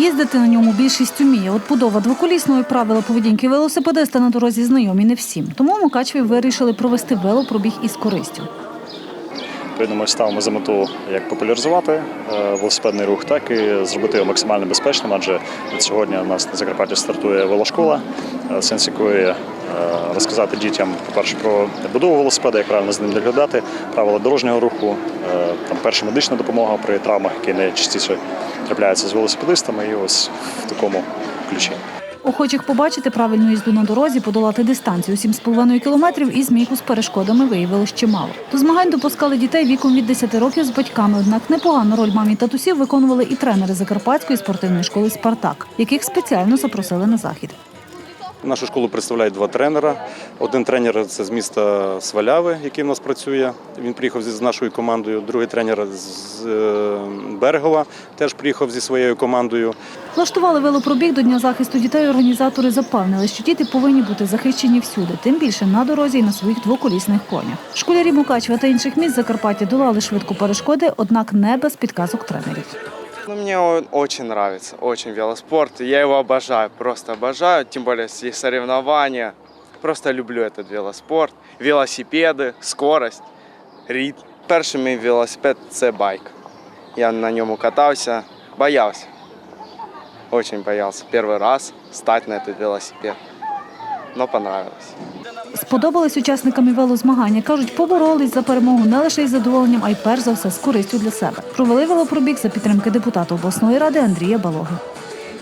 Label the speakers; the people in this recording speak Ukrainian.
Speaker 1: Їздити на ньому більшість уміє. От будова двоколісної правила поведінки велосипедиста на дорозі знайомі не всім. Тому Мукачеві вирішили провести велопробіг із користю.
Speaker 2: Відповідно, ми ставимо за мету як популяризувати е, велосипедний рух, так і зробити його максимально безпечним. Адже сьогодні у нас на Закарпатті стартує велошкола, е, сенс якої е, розказати дітям, по-перше, про будову велосипеда, як правильно з ним доглядати, правила дорожнього руху, там перша медична допомога при травмах, які найчастіше трапляються з велосипедистами, і ось в такому ключі.
Speaker 1: Охочих побачити правильну їзду на дорозі, подолати дистанцію 7,5 кілометрів і змійку з перешкодами виявилось чимало. До змагань допускали дітей віком від 10 років з батьками. Однак непогану роль мамі та татусів виконували і тренери Закарпатської спортивної школи Спартак, яких спеціально запросили на захід.
Speaker 3: Нашу школу представляють два тренера. Один тренер це з міста Сваляви, який в нас працює. Він приїхав з нашою командою. Другий тренер з е, Берегова теж приїхав зі своєю командою.
Speaker 1: Влаштували велопробіг до Дня захисту дітей. Організатори запевнили, що діти повинні бути захищені всюди, тим більше на дорозі і на своїх двоколісних конях. Школярі Мукачева та інших міст Закарпаття долали швидко перешкоди, однак не без підказок тренерів.
Speaker 4: Ну, мне он очень нравится, очень велоспорт. Я его обожаю, просто обожаю. Тем более есть соревнования. Просто люблю этот велоспорт. Велосипеди, скорость, ритм. Перший мій велосипед це байк. Я на ньому катався, боявся. Очень боялся первый раз стать на этот велосипед. Но понравилось.
Speaker 1: Сподобались учасникам велозмагання. кажуть, поборолись за перемогу не лише із задоволенням, а й перш за все з користю для себе. Провели велопробіг за підтримки депутата обласної ради Андрія Балоги.